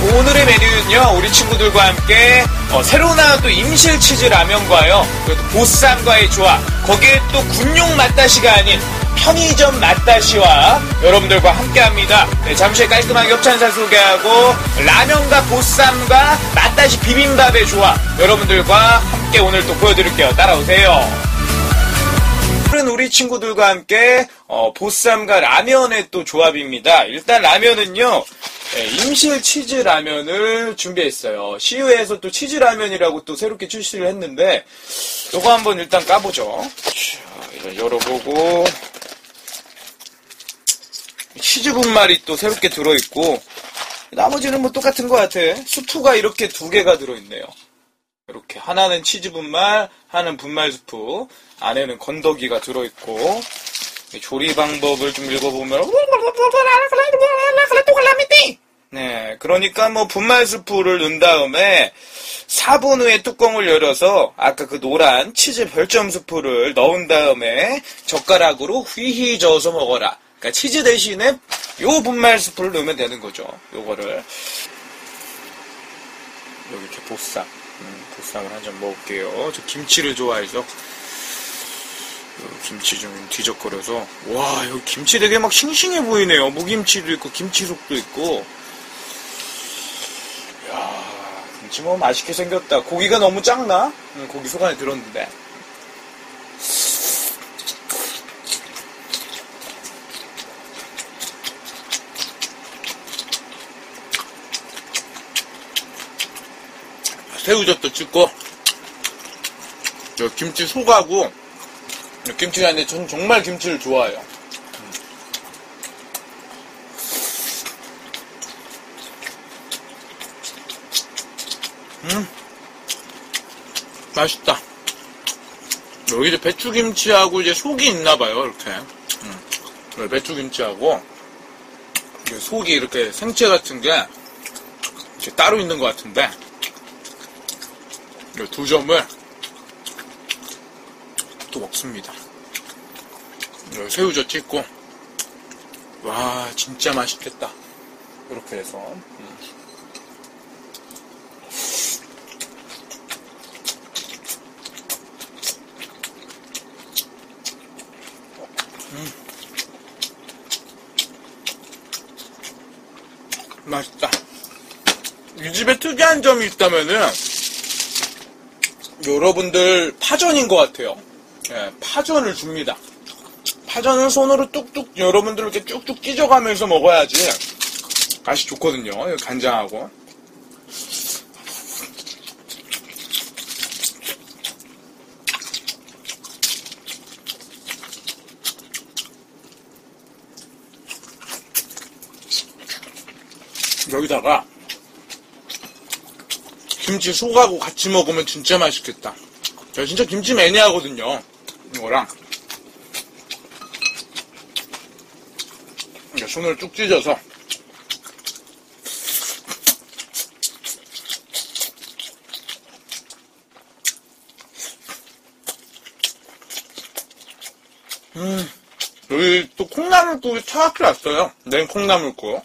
오늘의 메뉴는요, 우리 친구들과 함께 어, 새로 나온 또 임실 치즈 라면과요, 그리고 또 보쌈과의 조합, 거기에 또 군용 맛다시가 아닌 편의점 맛다시와 여러분들과 함께 합니다. 네, 잠시 후에 깔끔하게 협찬사 소개하고 라면과 보쌈과 맛다시 비빔밥의 조합, 여러분들과 함께 오늘 또 보여드릴게요. 따라오세요. 오늘은 우리 친구들과 함께 어, 보쌈과 라면의 또 조합입니다. 일단 라면은요. 네, 임실 치즈 라면을 준비했어요. 시우에서 또 치즈 라면이라고 또 새롭게 출시를 했는데 요거 한번 일단 까보죠. 자, 열어보고 치즈 분말이 또 새롭게 들어있고 나머지는 뭐 똑같은 것 같아. 수프가 이렇게 두 개가 들어있네요. 이렇게 하나는 치즈 분말, 하나는 분말 수프, 안에는 건더기가 들어있고 조리 방법을 좀 읽어보면 네, 그러니까 뭐 분말 수프를 넣은 다음에 4분 후에 뚜껑을 열어서 아까 그 노란 치즈 별점 수프를 넣은 다음에 젓가락으로 휘휘 저어서 먹어라. 그러니까 치즈 대신에 요 분말 수프를 넣으면 되는 거죠. 요거를 여기 이렇게 보쌈, 음, 보쌈을 한 점 먹을게요. 저 김치를 좋아해서 김치 좀 뒤적거려서 와 여기 김치 되게 막 싱싱해 보이네요. 무김치도 있고 김치속도 있고 야 김치 뭐 맛있게 생겼다. 고기가 너무 작나? 응, 고기 속 안에 들었는데 새우젓도 찍고 저 김치 속하고 김치가 아닌데 전 정말 김치를 좋아해요. 음, 맛있다. 여기 이제 배추김치하고 이제 속이 있나봐요, 이렇게. 음, 배추김치하고 속이 이렇게 생채 같은 게 이렇게 따로 있는 것 같은데 이 두 점을 또 먹습니다. 새우젓 찍고 와 진짜 맛있겠다. 이렇게 해서 음. 음. 맛있다. 이 집에 특이한 점이 있다면은 여러분들 파전인 것 같아요. 예, 파전을 줍니다. 파전을 손으로 뚝뚝 여러분들 이렇게 쭉쭉 찢어가면서 먹어야지 맛이 좋거든요. 간장하고. 여기다가 김치 속하고 같이 먹으면 진짜 맛있겠다. 저 진짜 김치 매니아거든요. 이거랑. 손을 쭉 찢어서. 음, 여기 또 콩나물국이 차갑게 왔어요. 냉 콩나물국.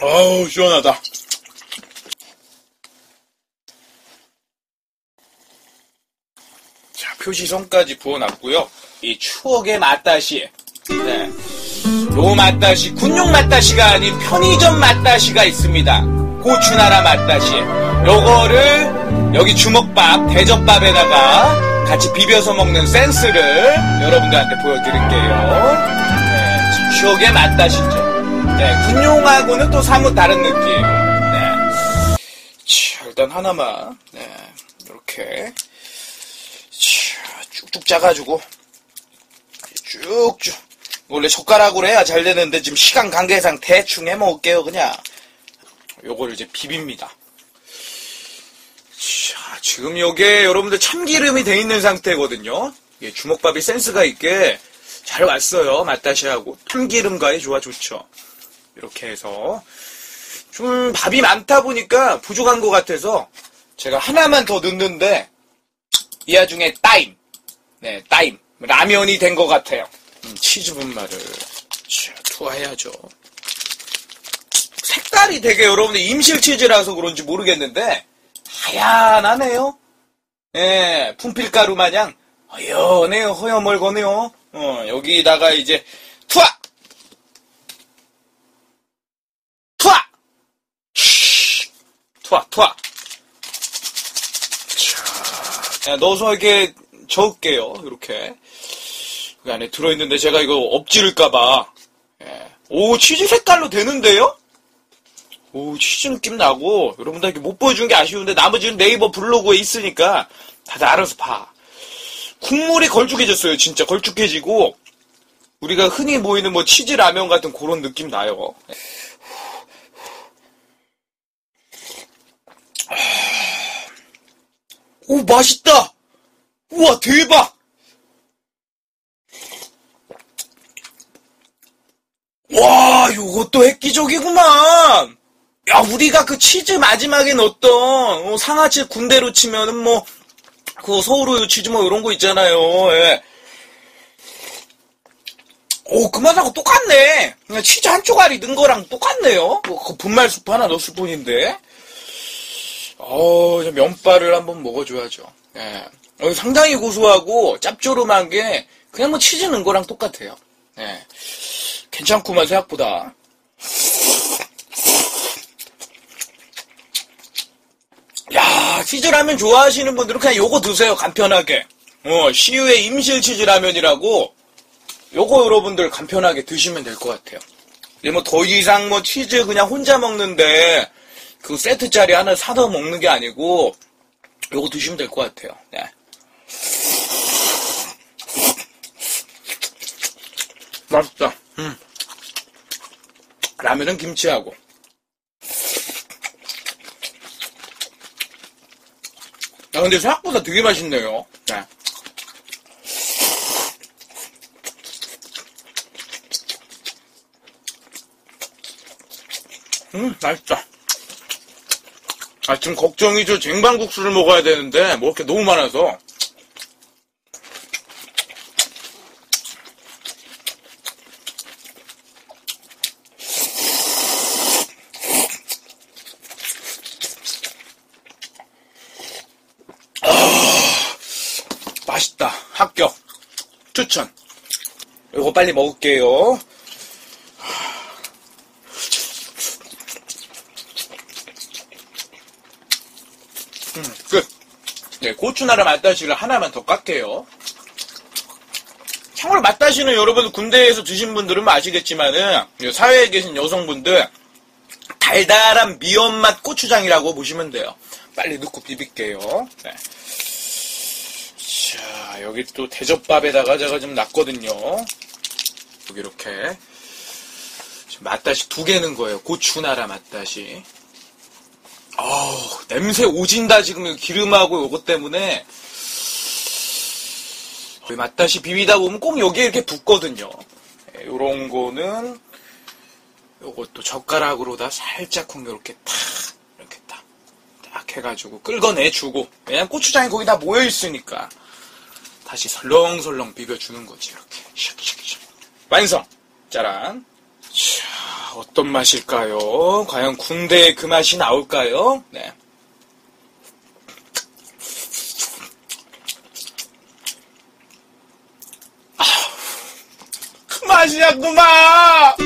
아우, 시원하다. 자, 표시선까지 부어놨고요. 이 추억의 맛다시. 네. 요 맛다시, 군용 맛다시가 아닌 편의점 맛다시가 있습니다. 고추나라 맛다시. 요거를 여기 주먹밥, 대접밥에다가 같이 비벼서 먹는 센스를 여러분들한테 보여드릴게요. 네, 추억의 맛다시죠. 네, 군용하고는 또 사뭇 다른 느낌. 네. 자, 일단 하나만, 네, 이렇게. 자, 쭉쭉 짜가지고, 쭉쭉. 원래 젓가락으로 해야 잘 되는데, 지금 시간 관계상 대충 해 먹을게요, 그냥. 요거를 이제 비빕니다. 자, 지금 요게 여러분들 참기름이 돼 있는 상태거든요. 주먹밥이 센스가 있게 잘 왔어요. 맛다시하고. 참기름과의 조화 좋죠. 이렇게 해서 좀 밥이 많다 보니까 부족한 것 같아서 제가 하나만 더 넣는데 이 와중에 따임 네 따임 라면이 된 것 같아요 음, 치즈 분말을 자, 투하해야죠. 색깔이 되게 여러분들 임실 치즈라서 그런지 모르겠는데 하얀하네요. 예, 품필가루 마냥 허연해요, 허여멀거네요. 어, 여기다가 이제 투하! 투하! 쉬, 투하, 투하. 자, 야, 넣어서 이렇게 저을게요, 이렇게. 그 안에 들어있는데 제가 이거 엎지를까봐. 예. 오, 치즈 색깔로 되는데요? 오, 치즈 느낌 나고, 여러분들 이렇게 못 보여준 게 아쉬운데, 나머지는 네이버 블로그에 있으니까, 다들 알아서 봐. 국물이 걸쭉해졌어요, 진짜. 걸쭉해지고, 우리가 흔히 모이는 뭐 치즈 라면 같은 그런 느낌 나요. 오, 맛있다! 우와, 대박! 와, 요것도 획기적이구만! 야, 우리가 그 치즈 마지막에 넣었던, 어, 상하치 군대로 치면은 뭐, 그 서울우유 치즈 뭐 이런 거 있잖아요. 예. 오, 그 맛하고 똑같네. 그냥 치즈 한 쪼가리 넣은 거랑 똑같네요. 뭐, 그 분말 수프 하나 넣었을 뿐인데. 어, 면발을 한번 먹어줘야죠. 예. 어, 상당히 고소하고 짭조름한 게 그냥 뭐 치즈 넣은 거랑 똑같아요. 예. 괜찮구만 생각보다. 야, 치즈라면 좋아하시는 분들은 그냥 요거 드세요. 간편하게. 어, 시유의 임실 치즈라면이라고 요거 여러분들 간편하게 드시면 될 것 같아요. 뭐 더 이상 뭐 치즈 그냥 혼자 먹는데 그 세트짜리 하나 사다 먹는 게 아니고 요거 드시면 될 것 같아요. 네. 맛있다. 음. 라면은 김치하고. 야, 근데 생각보다 되게 맛있네요. 네. 음, 맛있다. 아, 지금 걱정이 죠 쟁반국수를 먹어야 되는데, 뭐 이렇게 너무 많아서. 맛있다. 합격. 추천. 이거 빨리 먹을게요. 음, 끝. 네, 고추나라 맛다시를 하나만 더 깎게요. 참고로 맛다시는 여러분 군대에서 드신 분들은 아시겠지만은 사회에 계신 여성분들 달달한 미연맛 고추장이라고 보시면 돼요. 빨리 넣고 비빌게요. 네. 자, 여기 또 대접밥에다가 제가 좀 놨거든요. 여기 이렇게. 맛다시 두개 넣은 거예요. 고추나라 맛다시. 아우, 냄새 오진다, 지금 기름하고 요것 때문에. 거의 맛다시 비비다 보면 꼭 여기에 이렇게 붙거든요. 네, 요런 거는, 요것도 젓가락으로 다 살짝 콩 이렇게 탁, 이렇게 딱, 딱 해가지고 끌어내주고. 왜냐면 고추장이 거기 다 모여있으니까. 다시 설렁설렁 비벼주는 거지, 이렇게. 샥샥샥. 완성! 짜란. 자, 어떤 맛일까요? 과연 군대에 그 맛이 나올까요? 네. 아, 그 맛이야, 그 맛!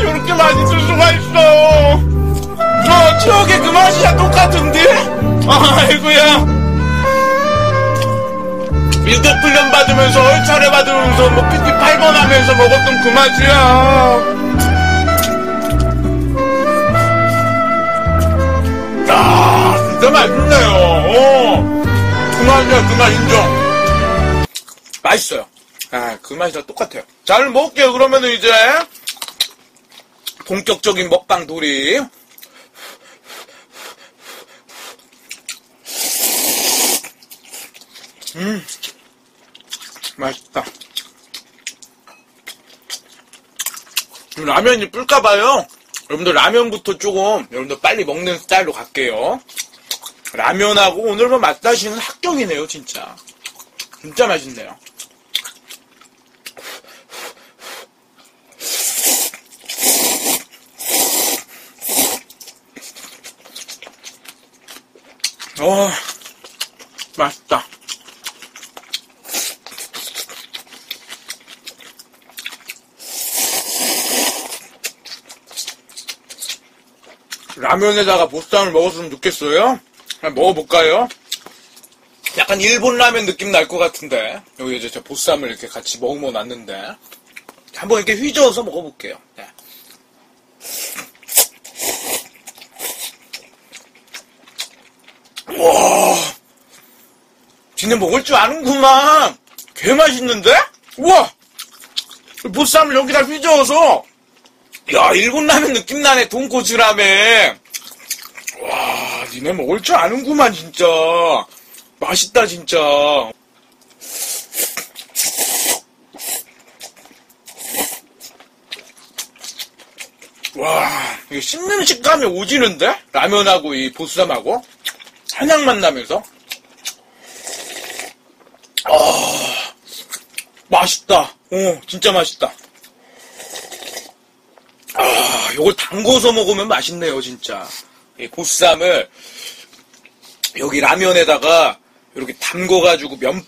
이렇게 맛있을 수가 있어! 저, 추억의 그 맛이야, 똑같은데? 아이고야. 일급 훈련 받으면서 얼차례 받으면서 뭐 PT 8번 하면서 먹었던 그 맛이야. 야, 진짜 맛있네요. 어. 그 맛이야, 그 맛 인정. 맛있어요. 아, 그 맛이랑 똑같아요. 자, 오늘 먹을게요. 그러면은 이제 본격적인 먹방 돌이. 음. 맛있다. 라면이 불까봐요. 여러분들 라면부터 조금 여러분들 빨리 먹는 스타일로 갈게요. 라면하고 오늘 뭐 맛다시는 합격이네요, 진짜. 진짜 맛있네요. 어, 맛있다. 라면에다가 보쌈을 먹었으면 좋겠어요? 먹어볼까요? 약간 일본 라면 느낌 날 것 같은데 여기 이제 저 보쌈을 이렇게 같이 먹어 놨는데 한번 이렇게 휘저어서 먹어볼게요. 네. 와, 지네 먹을 줄 아는구만. 개 맛있는데? 우와, 보쌈을 여기다 휘저어서 야 일본 라면 느낌 나네 돈코츠 라면. 와, 니네 먹을 줄 아는구만 진짜. 맛있다 진짜. 와, 이거 씹는 식감이 오지는데? 라면하고 이 보쌈하고 한약맛 나면서. 아, 맛있다. 어, 진짜 맛있다. 아, 이걸 담궈서 먹으면 맛있네요, 진짜. 이 보쌈을 여기 라면에다가 이렇게 담궈가지고 면